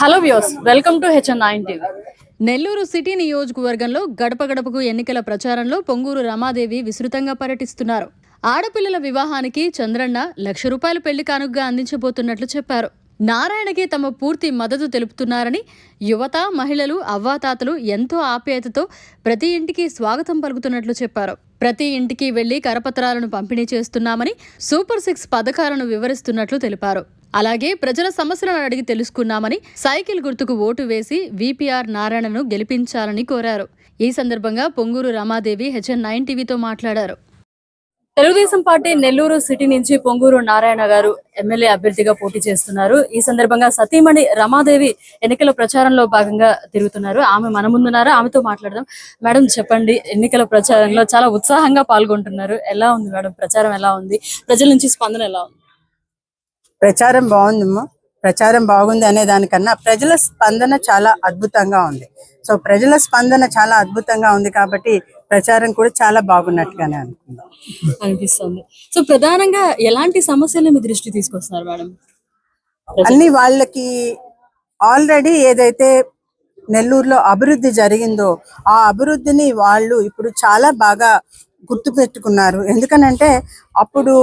Hello views welcome to HN nine TV Nellore city నియోజకవర్గంలో గడప గడపకు ఎన్నికల ప్రచారంలో పొంగూరు రమాదేవి విస్తృతంగా పర్యటిస్తున్నారు. ఆడపిల్లల వివాహానికి చంద్రన్న లక్ష రూపాయల పెళ్ళి కానుకగా అందించబోతున్నట్లు చెప్పారు. నారాయణకి తమ పూర్తి మద్దతు తెలుపుతున్నారని యువత మహిళలు అవ్వాతాతలు ఎంతో ఆప్యాయతతో ప్రతి ఇంటికి స్వాగతం పలుకుతున్నట్లు చెప్పారు. ప్రతి ఇంటికి వెళ్ళి కరపత్రాలను పంపిణీ చేస్తున్నామని సూపర్ సిక్స్ పథకాలను వివరిస్తున్నట్లు తెలిపారు. అలాగే ప్రజల సమస్యలను అడిగి తెలుసుకున్నామని సైకిల్ గుర్తుకు ఓటు వేసి విపిఆర్ నారాయణను గెలిపించాలని కోరారు. ఈ సందర్భంగా పొంగూరు రమాదేవి హెచ్ఎన్ నైన్ టీవీతో మాట్లాడారు. తెలుగుదేశం పార్టీ నెల్లూరు సిటీ నుంచి పొంగూరు నారాయణ గారు ఎమ్మెల్యే అభ్యర్థిగా పోటీ చేస్తున్నారు. ఈ సందర్భంగా సతీమణి రమాదేవి ఎన్నికల ప్రచారంలో భాగంగా తిరుగుతున్నారు. ఆమె మన ముందున్నారు. ఆమెతో మాట్లాడదాం. మేడం చెప్పండి. ఎన్నికల ప్రచారంలో చాలా ఉత్సాహంగా పాల్గొంటున్నారు. ఎలా ఉంది మేడం? ప్రచారం ఎలా ఉంది? ప్రజల నుంచి స్పందన ఎలా ఉంది? ప్రచారం బాగుందమ్మా. ప్రచారం బాగుంది అనే దానికన్నా ప్రజల స్పందన చాలా అద్భుతంగా ఉంది. సో ప్రజల స్పందన చాలా అద్భుతంగా ఉంది కాబట్టి ప్రచారం కూడా చాలా బాగున్నట్టుగానే అనుకుందాం. అనిపిస్తుంది. సో ప్రధానంగా ఎలాంటి సమస్యలు మీ దృష్టి తీసుకొస్తున్నారు మేడం? అన్ని వాళ్ళకి ఆల్రెడీ ఏదైతే నెల్లూరులో అభివృద్ధి జరిగిందో ఆ అభివృద్ధిని వాళ్ళు ఇప్పుడు చాలా బాగా గుర్తు పెట్టుకున్నారు ఎందుకనంటే అప్పుడు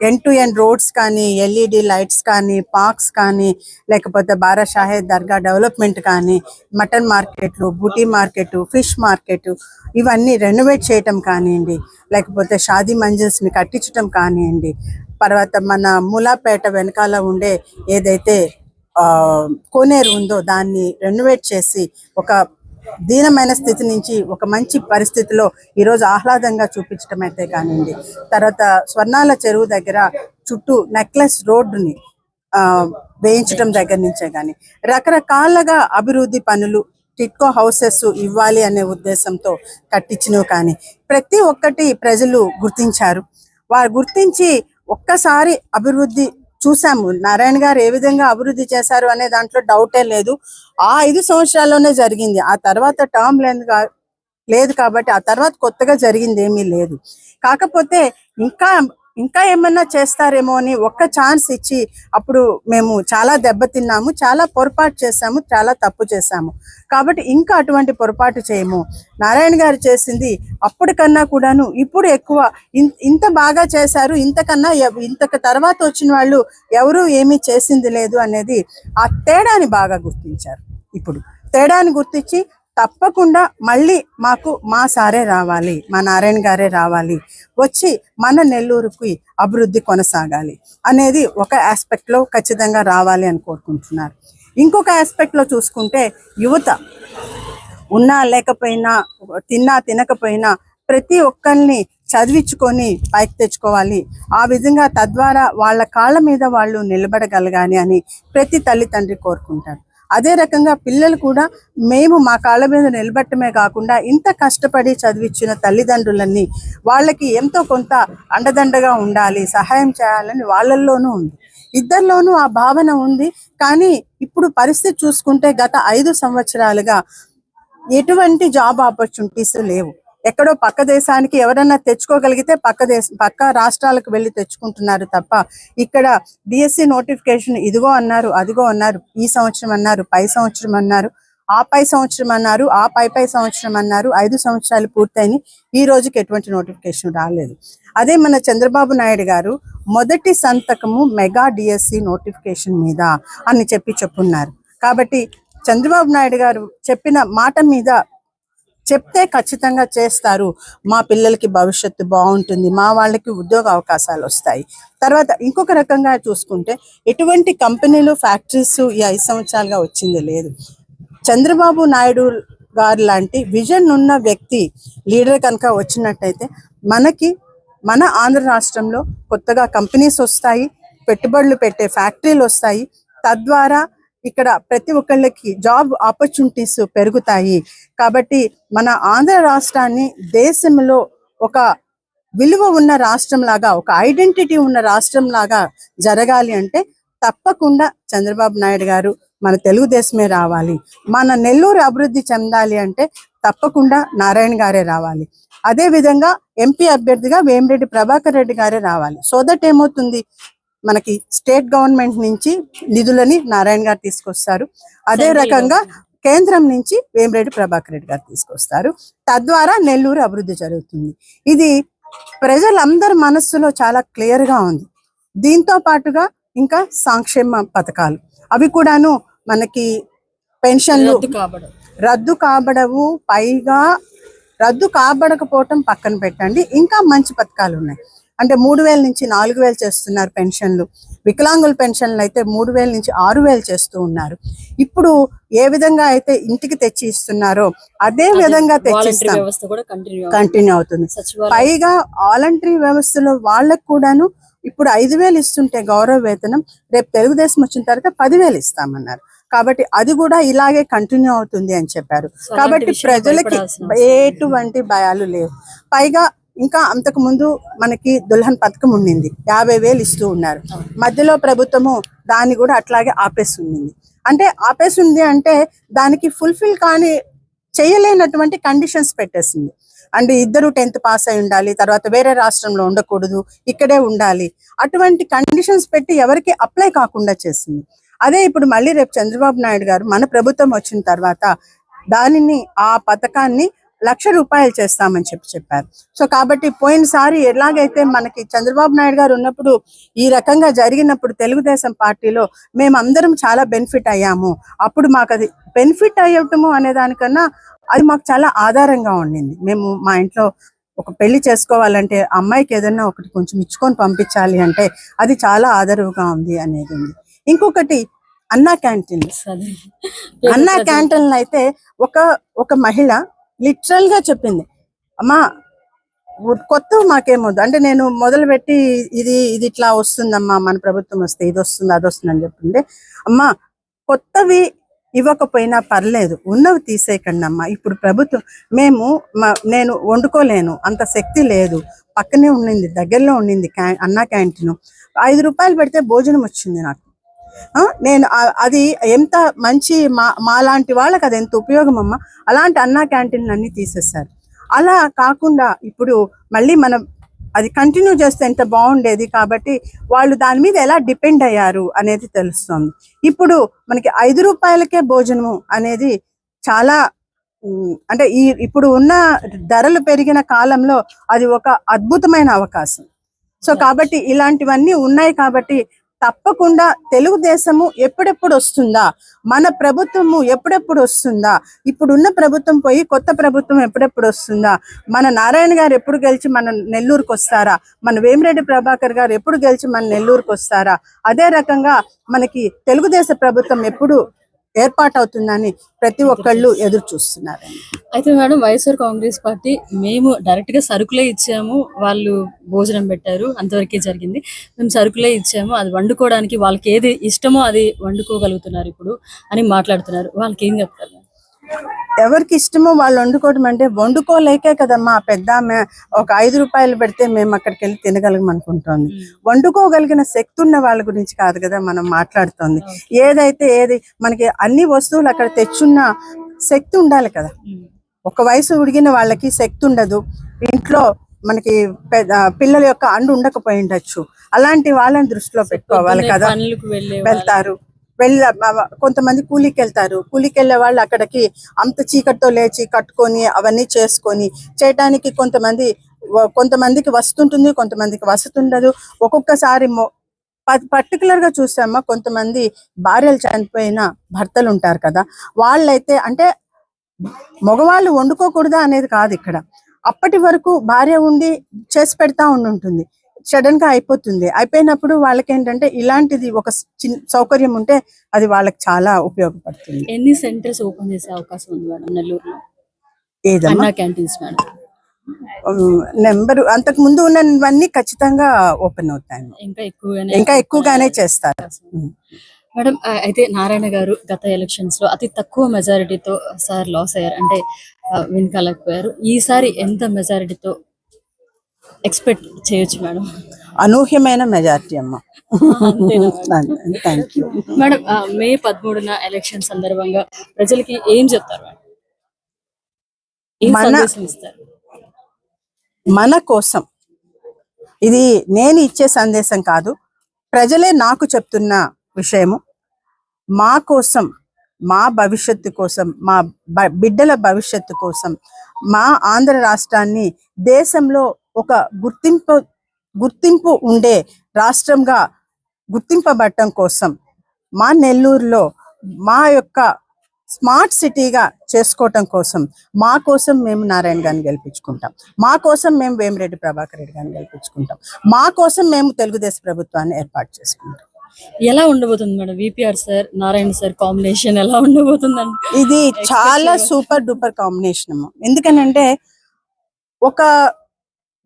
ఎన్ టు ఎన్ రోడ్స్ కానీ ఎల్ఈడి లైట్స్ కానీ పార్క్స్ కానీ లేకపోతే బారా షాహెద్ దర్గా డెవలప్మెంట్ కానీ మటన్ మార్కెట్లు బూటీ మార్కెట్ ఫిష్ మార్కెట్ ఇవన్నీ రెనోవేట్ చేయటం కానివ్వండి లేకపోతే షాదీ మంజిల్స్ని కట్టించటం కానివ్వండి. తర్వాత మన మూలాపేట వెనకాల ఉండే ఏదైతే కోనేరు ఉందో దాన్ని రెనోవేట్ చేసి ఒక దీనమైన స్థితి నుంచి ఒక మంచి పరిస్థితిలో ఈరోజు ఆహ్లాదంగా చూపించడం అయితే కానివ్వండి. తర్వాత స్వర్ణాల చెరువు దగ్గర చుట్టూ నెక్లెస్ రోడ్డుని వేయించడం దగ్గర నుంచే కానీ రకరకాలుగా అభివృద్ధి పనులు టిట్కో హౌసెస్ ఇవ్వాలి అనే ఉద్దేశంతో కట్టించినవి కానీ ప్రతి ఒక్కటి ప్రజలు గుర్తించారు. వారు గుర్తించి ఒక్కసారి అభివృద్ధి చూసాము. నారాయణ గారు ఏ విధంగా అభివృద్ధి చేశారు అనే దాంట్లో డౌటే లేదు. ఆ ఐదు సంవత్సరాల్లోనే జరిగింది. ఆ తర్వాత టర్మ్ లేదు కా- లేదు కాబట్టి ఆ తర్వాత కొత్తగా జరిగింది ఏమీ లేదు. కాకపోతే ఇంకా ఇంకా ఏమన్నా చేస్తారేమో అని ఒక్క ఛాన్స్ ఇచ్చి అప్పుడు మేము చాలా దెబ్బతిన్నాము చాలా పొరపాటు చేశాము చాలా తప్పు చేశాము. కాబట్టి ఇంకా అటువంటి పొరపాటు చేయము. నారాయణ గారు చేసింది అప్పటికన్నా కూడాను ఇప్పుడు ఎక్కువ ఇంత బాగా చేశారు ఇంతకన్నా ఇంత తర్వాత వచ్చిన వాళ్ళు ఎవరు ఏమీ చేసింది లేదు అనేది ఆ తేడాని బాగా గుర్తించారు. ఇప్పుడు తేడాని గుర్తించి తప్పకుండా మళ్ళీ మాకు మా సారే రావాలి మా నారాయణ గారే రావాలి. వచ్చి మన నెల్లూరుకి అభివృద్ధి కొనసాగాలి అనేది ఒక ఆస్పెక్ట్లో ఖచ్చితంగా రావాలి అని కోరుకుంటున్నారు. ఇంకొక ఆస్పెక్ట్లో చూసుకుంటే యువత ఉన్నా లేకపోయినా తిన్నా తినకపోయినా ప్రతి ఒక్కరిని చదివించుకొని పైకి తెచ్చుకోవాలి. ఆ విధంగా తద్వారా వాళ్ళ కాళ్ళ మీద వాళ్ళు నిలబడగలగాలి అని ప్రతి తల్లిదండ్రి కోరుకుంటారు. అదే రకంగా పిల్లలు కూడా మేము మా కాళ్ళ మీద నిలబెట్టమే కాకుండా ఇంత కష్టపడి చదివించిన తల్లిదండ్రులన్నీ వాళ్ళకి ఎంతో కొంత అండదండగా ఉండాలి సహాయం చేయాలని వాళ్ళల్లోనూ ఉంది. ఇద్దరిలోనూ ఆ భావన ఉంది. కానీ ఇప్పుడు పరిస్థితి చూసుకుంటే గత ఐదు సంవత్సరాలుగా ఎటువంటి జాబ్ ఆపర్చునిటీస్ లేవు. ఎక్కడో పక్క దేశానికి ఎవరన్నా తెచ్చుకోగలిగితే పక్క దేశ పక్క రాష్ట్రాలకు వెళ్ళి తెచ్చుకుంటున్నారు తప్ప ఇక్కడ డిఎస్సి నోటిఫికేషన్ ఇదిగో అన్నారు అదిగో అన్నారు ఈ సంవత్సరం అన్నారు పై సంవత్సరం అన్నారు ఆ పై సంవత్సరం అన్నారు ఆ పై పై సంవత్సరం అన్నారు ఐదు సంవత్సరాలు పూర్తయినాయి ఈ రోజుకి ఎటువంటి నోటిఫికేషన్ రాలేదు. అదే మన చంద్రబాబు నాయుడు గారు మొదటి సంతకము మెగా డిఎస్సి నోటిఫికేషన్ మీద అని చెప్పి చెప్పున్నారు. కాబట్టి చంద్రబాబు నాయుడు గారు చెప్పిన మాట మీద చెప్తే ఖచ్చితంగా చేస్తారు. మా పిల్లలకి భవిష్యత్తు బాగుంటుంది. మా వాళ్ళకి ఉద్యోగ అవకాశాలు వస్తాయి. తర్వాత ఇంకొక రకంగా చూసుకుంటే ఎటువంటి కంపెనీలు ఫ్యాక్టరీస్ ఈ ఐదు సంవత్సరాలుగా వచ్చింది లేదు. చంద్రబాబు నాయుడు గారు లాంటి విజన్ ఉన్న వ్యక్తి లీడర్ కనుక వచ్చినట్టయితే మనకి మన ఆంధ్ర రాష్ట్రంలో కొత్తగా కంపెనీస్ వస్తాయి పెట్టుబడులు పెట్టే ఫ్యాక్టరీలు వస్తాయి. తద్వారా ఇక్కడ ప్రతి ఒక్కళ్ళకి జాబ్ ఆపర్చునిటీస్ పెరుగుతాయి. కాబట్టి మన ఆంధ్ర రాష్ట్రాన్ని దేశంలో ఒక విలువ ఉన్న రాష్ట్రం లాగా ఒక ఐడెంటిటీ ఉన్న రాష్ట్రం లాగా జరగాలి అంటే తప్పకుండా చంద్రబాబు నాయుడు గారు మన తెలుగుదేశమే రావాలి. మన నెల్లూరు అభివృద్ధి చెందాలి అంటే తప్పకుండా నారాయణ గారే రావాలి. అదే విధంగా ఎంపీ అభ్యర్థిగా వేమిరెడ్డి ప్రభాకర్ రెడ్డి గారే రావాలి. సో దట్ ఏమవుతుంది? మనకి స్టేట్ గవర్నమెంట్ నుంచి నిధులని నారాయణ గారు తీసుకొస్తారు. అదే రకంగా కేంద్రం నుంచి వేమిరెడ్డి ప్రభాకర్ రెడ్డి గారు తీసుకొస్తారు. తద్వారా నెల్లూరు అభివృద్ధి జరుగుతుంది. ఇది ప్రజలందరి మనస్సులో చాలా క్లియర్గా ఉంది. దీంతో పాటుగా ఇంకా సంక్షేమ పథకాలు. అవి కూడాను మనకి పెన్షన్లు రద్దు కాబడవు. పైగా రద్దు కాబడకపోవటం పక్కన పెట్టండి. ఇంకా మంచి పథకాలు ఉన్నాయి. అంటే మూడు వేల నుంచి నాలుగు వేలు చేస్తున్నారు పెన్షన్లు. వికలాంగుల పెన్షన్లు అయితే మూడు వేల నుంచి ఆరు వేలు చేస్తూ ఉన్నారు. ఇప్పుడు ఏ విధంగా అయితే ఇంటికి తెచ్చి ఇస్తున్నారో అదే విధంగా తెచ్చిస్తాం. కంటిన్యూ అవుతుంది. పైగా వాలంటరీ వ్యవస్థలో వాళ్ళకు కూడాను ఇప్పుడు ఐదు వేలు ఇస్తుంటే గౌరవ వేతనం రేపు తెలుగుదేశం వచ్చిన తర్వాత పదివేలు ఇస్తామన్నారు. కాబట్టి అది కూడా ఇలాగే కంటిన్యూ అవుతుంది అని చెప్పారు. కాబట్టి ప్రజలకి. ఎటువంటి భయాలు లేవు. పైగా ఇంకా అంతకు ముందు మనకి దుల్హన్ పథకం ఉండింది. యాభై వేలు ఇస్తూ ఉన్నారు. మధ్యలో ప్రభుత్వము దాన్ని కూడా అట్లాగే ఆపేస్తుంది అంటే ఆపేసింది అంటే దానికి ఫుల్ఫిల్ కాని చేయలేనటువంటి కండిషన్స్ పెట్టేసింది. అంటే ఇద్దరు టెన్త్ పాస్ అయి ఉండాలి తర్వాత వేరే రాష్ట్రంలో ఉండకూడదు ఇక్కడే ఉండాలి. అటువంటి కండిషన్స్ పెట్టి ఎవరికి అప్లై కాకుండా చేసింది. అదే ఇప్పుడు మళ్ళీ రేపు చంద్రబాబు నాయుడు గారు మన ప్రభుత్వం వచ్చిన తర్వాత దానిని ఆ పథకాన్ని లక్ష రూపాయలు చేస్తామని చెప్పి చెప్పారు. సో కాబట్టి పోయినసారి ఎలాగైతే మనకి చంద్రబాబు నాయుడు గారు ఉన్నప్పుడు ఈ రకంగా జరిగినప్పుడు తెలుగుదేశం పార్టీలో మేమందరం చాలా బెనిఫిట్ అయ్యాము. అప్పుడు మాకు అది బెనిఫిట్ అయ్యటము అనే దానికన్నా అది మాకు చాలా ఆధారంగా ఉండింది. మేము మా ఇంట్లో ఒక పెళ్ళి చేసుకోవాలంటే అమ్మాయికి ఏదైనా ఒకటి కొంచెం ఇచ్చుకొని పంపించాలి అంటే అది చాలా ఆదరువుగా ఉంది అనేది ఉంది. ఇంకొకటి అన్నా క్యాంటీన్. అన్నా క్యాంటీన్ అయితే ఒక ఒక మహిళ లిటరల్గా చెప్పింది. అమ్మా కొత్త మాకేమొద్దు అంటే నేను మొదలు పెట్టి ఇది ఇది ఇట్లా వస్తుందమ్మా మన ప్రభుత్వం వస్తే ఇది వస్తుంది అది వస్తుంది అని చెప్పింది. అమ్మా కొత్తవి ఇవ్వకపోయినా పర్లేదు ఉన్నవి తీసేయకండి అమ్మా. ఇప్పుడు ప్రభుత్వం మేము మా- నేను వండుకోలేను అంత శక్తి లేదు. పక్కనే ఉండింది దగ్గరలో ఉండింది క్యా అన్నా క్యాంటీన్. ఐదు రూపాయలు పెడితే భోజనం వచ్చింది నాకు. నేను అది ఎంత మంచి మా మాలాంటి వాళ్ళకి అది ఎంత ఉపయోగం అమ్మా అలాంటి అన్నా క్యాంటీన్లు అన్ని తీసేస్తారు అలా కాకుండా ఇప్పుడు మళ్ళీ మనం అది కంటిన్యూ చేస్తే ఎంత బాగుండేది కాబట్టి వాళ్ళు దాని మీద ఎలా డిపెండ్ అయ్యారు అనేది తెలుస్తుంది. ఇప్పుడు మనకి ఐదు రూపాయలకే భోజనము అనేది చాలా అంటే ఈ ఇప్పుడు ఉన్న ధరలు పెరిగిన కాలంలో అది ఒక అద్భుతమైన అవకాశం. సో కాబట్టి ఇలాంటివన్నీ ఉన్నాయి కాబట్టి తప్పకుండా తెలుగుదేశము ఎప్పుడెప్పుడు వస్తుందా? మన ప్రభుత్వము ఎప్పుడెప్పుడు వస్తుందా? ఇప్పుడున్న ప్రభుత్వం పోయి కొత్త ప్రభుత్వం ఎప్పుడెప్పుడు వస్తుందా? మన నారాయణ గారు ఎప్పుడు గెలిచి మన నెల్లూరుకు వస్తారా? మన వేమిరెడ్డి ప్రభాకర్ గారు ఎప్పుడు గెలిచి మన నెల్లూరుకు వస్తారా? అదే రకంగా మనకి తెలుగుదేశ ప్రభుత్వం ఎప్పుడు ఏర్పాటవుతుందని ప్రతి ఒక్కళ్ళు ఎదురు చూస్తున్నారు అయితే మేడం వైఎస్ఆర్ కాంగ్రెస్ పార్టీ మేము డైరెక్ట్గా సరుకులే ఇచ్చాము వాళ్ళు భోజనం పెట్టారు అంతవరకే జరిగింది. మేము సరుకులే ఇచ్చాము అది వండుకోవడానికి వాళ్ళకి ఏది ఇష్టమో అది వండుకోగలుగుతున్నారు ఇప్పుడు అని మాట్లాడుతున్నారు. వాళ్ళకి ఏం చెప్తారు? ఎవరికి ఇష్టమో వాళ్ళు వండుకోవడం అంటే వండుకోలేకే కదమ్మా పెద్ద ఆమె ఒక ఐదు రూపాయలు పెడితే మేము అక్కడికి వెళ్ళి తినగలం అనుకుంటోంది. వండుకోగలిగిన శక్తి ఉన్న వాళ్ళ గురించి కాదు కదా మనం మాట్లాడుతోంది. ఏదైతే ఏది మనకి అన్ని వస్తువులు అక్కడ తెచ్చున్న శక్తి ఉండాలి కదా. ఒక వయసు ఉడిగిన వాళ్ళకి శక్తి ఉండదు. ఇంట్లో మనకి పిల్లల యొక్క అండు ఉండకపోయి ఉండొచ్చు. అలాంటి వాళ్ళని దృష్టిలో పెట్టుకోవాలి కదా. వెళ్తారు. వెళ్ళ కొంతమంది కూలికి వెళ్తారు కూలికి వెళ్ళే వాళ్ళు అక్కడికి అంత చీకటితో లేచి కట్టుకొని అవన్నీ చేసుకొని చేయటానికి కొంతమంది కొంతమందికి వస్తుంటుంది కొంతమందికి వస్తుండదు. ఒక్కొక్కసారి మొ- పర్టికులర్గా చూసామా కొంతమంది భార్యలు చనిపోయిన భర్తలు ఉంటారు కదా. వాళ్ళైతే అంటే మగవాళ్ళు వండుకోకూడదా అనేది కాదు ఇక్కడ. అప్పటి వరకు భార్య ఉండి చేసి పెడతా ఉండుంటుంది. సడన్గా అయిపోతుంది. అయిపోయినప్పుడు వాళ్ళకి ఏంటంటే ఇలాంటిది ఒక చిన్న సౌకర్యం ఉంటే అది వాళ్ళకి చాలా ఉపయోగపడుతుంది. ఎన్ని సెంటర్స్ ఓపెన్ చేసే అవకాశం ఉంది మేడం నెల్లూరులో? Canteens madam. నెంబర్ అంతకు ముందు ఉన్నవన్నీ ఖచ్చితంగా ఓపెన్ అవుతాయి ఇంకా ఎక్కువగానే ఇంకా ఎక్కువగానే చేస్తారు. మేడం అయితే నారాయణ గారు గత ఎలక్షన్స్లో అతి తక్కువ మెజారిటీతో సార్ లాస్ అయ్యారు. అంటే విన్ కలగకపోయారు ఈసారి ఎంత మెజారిటీతో ఎక్స్పెక్ట్ చేయొచ్చు మేడం. అనూహ్యమైన మెజారిటీ అమ్మ. Thank you. మేడం మే పదమూడున ఎలక్షన్ సందర్భంగా ప్రజలకి ఏం చెప్తారు మన- మన కోసం. ఇది నేను ఇచ్చే సందేశం కాదు. ప్రజలే నాకు చెప్తున్న విషయము. మా కోసం మా భవిష్యత్తు కోసం మా బిడ్డల భవిష్యత్తు కోసం మా ఆంధ్ర రాష్ట్రాన్ని దేశంలో ఒక గుర్తింపు గుర్తింపు ఉండే రాష్ట్రంగా గుర్తింపబడటం కోసం మా నెల్లూరులో మా యొక్క స్మార్ట్ సిటీగా చేసుకోవటం కోసం మా కోసం మేము నారాయణ గారిని గెలిపించుకుంటాం. మా కోసం మేము వేమిరెడ్డి ప్రభాకర్ రెడ్డి గారిని గెలిపించుకుంటాం. మా కోసం మేము తెలుగుదేశం ప్రభుత్వాన్ని ఏర్పాటు చేసుకుంటాం. ఎలా ఉండబోతుంది madam VPR sir Narayana sir combination ఎలా ఉండబోతుందండి? ఇది చాలా సూపర్ డూపర్ కాంబినేషన్ ఎందుకనంటే ఒక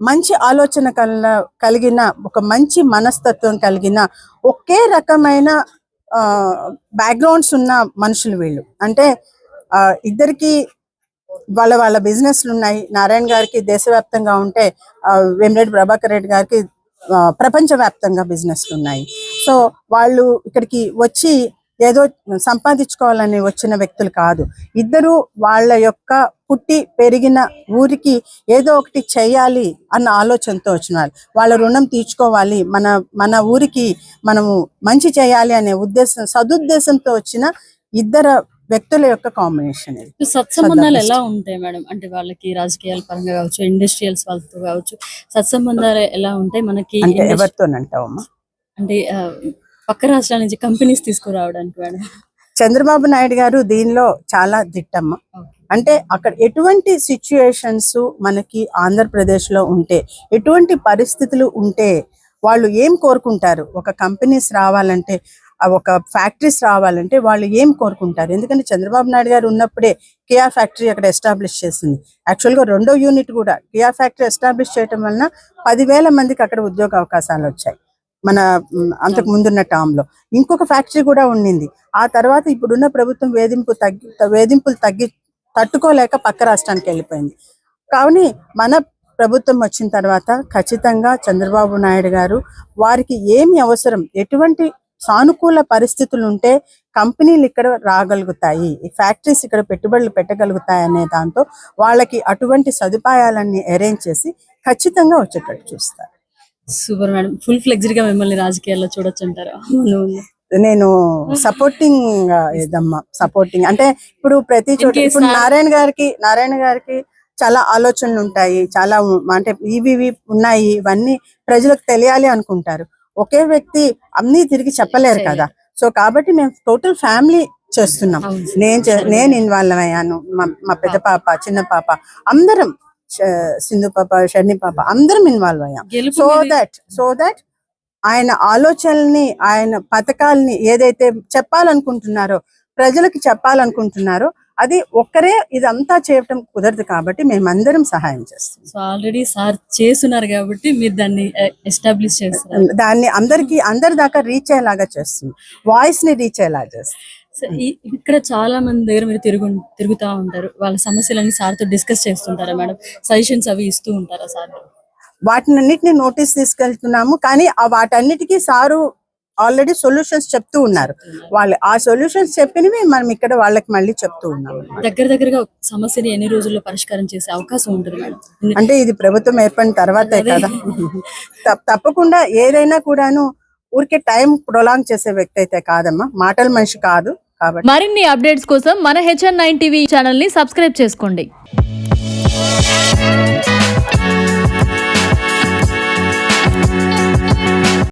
మంచి ఆలోచన కల కలిగిన ఒక మంచి మనస్తత్వం కలిగిన ఒకే రకమైన బ్యాక్గ్రౌండ్స్ ఉన్న మనుషులు వీళ్ళు. అంటే ఇద్దరికి వాళ్ళ వాళ్ళ బిజినెస్లు ఉన్నాయి. నారాయణ గారికి దేశవ్యాప్తంగా ఉంటే ఆ, వేమిరెడ్డి ప్రభాకర్ రెడ్డి గారికి ప్రపంచవ్యాప్తంగా బిజినెస్లు ఉన్నాయి. సో వాళ్ళు ఇక్కడికి వచ్చి ఏదో సంపాదించుకోవాలని వచ్చిన వ్యక్తులు కాదు. ఇద్దరు వాళ్ళ యొక్క పుట్టి పెరిగిన ఊరికి ఏదో ఒకటి చేయాలి అన్న ఆలోచనతో వచ్చినారు. వాళ్ళ రుణం తీర్చుకోవాలి. మన మన ఊరికి మనము మంచి చేయాలి అనే ఉద్దేశం సదుద్దేశంతో వచ్చిన ఇద్దరు వ్యక్తుల యొక్క కాంబినేషన్ ఇది. సత్సంబంధాలు ఎలా ఉంటాయి మేడం? అంటే వాళ్ళకి రాజకీయాల పరంగా కావచ్చు ఇండస్ట్రియల్స్ వాళ్ళతో కావచ్చు సత్సంబంధాలు ఎలా ఉంటాయి? మనకి ఎవరితోనంటావమ్మా? అంటే పక్క రాష్ట్రాల నుంచి కంపెనీస్ తీసుకురావడానికి మేడం. చంద్రబాబు నాయుడు గారు దీనిలో చాలా దిట్టమ్మ. అంటే అక్కడ ఎటువంటి సిచ్యుయేషన్స్ మనకి ఆంధ్రప్రదేశ్లో ఉంటే ఎటువంటి పరిస్థితులు ఉంటే వాళ్ళు ఏం కోరుకుంటారు? ఒక కంపెనీస్ రావాలంటే ఒక ఫ్యాక్టరీస్ రావాలంటే వాళ్ళు ఏం కోరుకుంటారు? ఎందుకంటే చంద్రబాబు నాయుడు గారు ఉన్నప్పుడే కియా ఫ్యాక్టరీ అక్కడ ఎస్టాబ్లిష్ చేసింది. యాక్చువల్గా రెండో యూనిట్ కూడా కియా ఫ్యాక్టరీ ఎస్టాబ్లిష్ చేయటం వలన పదివేల మందికి అక్కడ ఉద్యోగ అవకాశాలు వచ్చాయి. మన అంతకు ముందున్న టర్మ్లో. ఇంకొక ఫ్యాక్టరీ కూడా ఉండింది. ఆ తర్వాత ఇప్పుడున్న ప్రభుత్వం వేధింపు తగ్గి వేధింపులు తగ్గి తట్టుకోలేక పక్క రాష్ట్రానికి వెళ్ళిపోయింది. కావున మన ప్రభుత్వం వచ్చిన తర్వాత ఖచ్చితంగా చంద్రబాబు నాయుడు గారు వారికి ఏమి అవసరం ఎటువంటి సానుకూల పరిస్థితులు ఉంటే కంపెనీలు ఇక్కడ రాగలుగుతాయి ఈ ఫ్యాక్టరీస్ ఇక్కడ పెట్టుబడులు పెట్టగలుగుతాయి అనే దాంతో వాళ్ళకి అటువంటి సదుపాయాలన్నీ అరేంజ్ చేసి ఖచ్చితంగా వచ్చేటట్టు చూస్తారు. Super madam. ఫుల్ ఫ్లెక్స్డ్గా మిమ్మల్ని రాజకీయాల్లో చూడొచ్చు అంటారా నేను సపోర్టింగ్ ఇదమ్మా సపోర్టింగ్. అంటే ఇప్పుడు ప్రతి చోట ఇప్పుడు నారాయణ గారికి నారాయణ గారికి చాలా ఆలోచనలు ఉంటాయి. చాలా అంటే ఇవి ఇవి ఉన్నాయి ఇవన్నీ ప్రజలకు తెలియాలి అనుకుంటారు. ఒకే వ్యక్తి అన్ని తిరిగి చెప్పలేరు కదా. సో కాబట్టి మేము టోటల్ ఫ్యామిలీ చేస్తున్నాం. నేను నేను ఇన్వాల్వ్ అయ్యాను. మా పెద్ద పాప చిన్న పాప. అందరం సింధు పాప షర్ణి పాప అందరం ఇన్వాల్వ్ అయ్యాం. సో దట్ సో దట్ ఆయన ఆలోచనల్ని ఆయన పథకాల్ని ఏదైతే చెప్పాలనుకుంటున్నారో ప్రజలకు చెప్పాలనుకుంటున్నారో అది ఒక్కరే ఇదంతా చేయటం కుదరదు కాబట్టి మేమందరం సహాయం చేస్తాం సో ఆల్రెడీ సార్ చేస్తున్నారు కాబట్టి మీరు దాన్ని ఎస్టాబ్లిష్ చేస్తారు దాన్ని అందరికి అందరి దాకా రీచ్ అయ్యేలాగా చేస్తుంది వాయిస్ని రీచ్ అయ్యేలా చేస్తుంది ఇక్కడ చాలా మంది దగ్గర మీరు తిరుగు తిరుగుతా ఉంటారు. వాళ్ళ సమస్యలన్నీ సార్తో డిస్కస్ చేస్తుంటారా మేడం? సజెషన్స్ అవి ఇస్తూ ఉంటారా సార్ వాటినన్నిటిని నోటీస్ తీసుకెళ్తున్నాము. కానీ ఆ వాటన్నిటికీ సారు ఆల్రెడీ సొల్యూషన్స్ చెప్తూ ఉన్నారు. వాళ్ళు ఆ సొల్యూషన్స్ చెప్పినవి మనం ఇక్కడ వాళ్ళకి మళ్ళీ చెప్తూ ఉన్నాం దగ్గర దగ్గరగా సమస్యని ఎన్ని రోజుల్లో పరిష్కారం చేసే అవకాశం ఉంటుంది మేడం? అంటే ఇది ప్రభుత్వం ఏర్పడిన తర్వాతే కదా. తప్- తప్పకుండా ఏదైనా కూడాను ఊరికే టైం ప్రొలాంగ్ చేసే వ్యక్తి అయితే కాదమ్మా. మాటల మనిషి కాదు కాబట్టి. మరిన్ని అప్డేట్స్ కోసం మన హెచ్ఎన్ నైన్ టీవీ ఛానల్ని సబ్స్క్రైబ్ చేసుకోండి.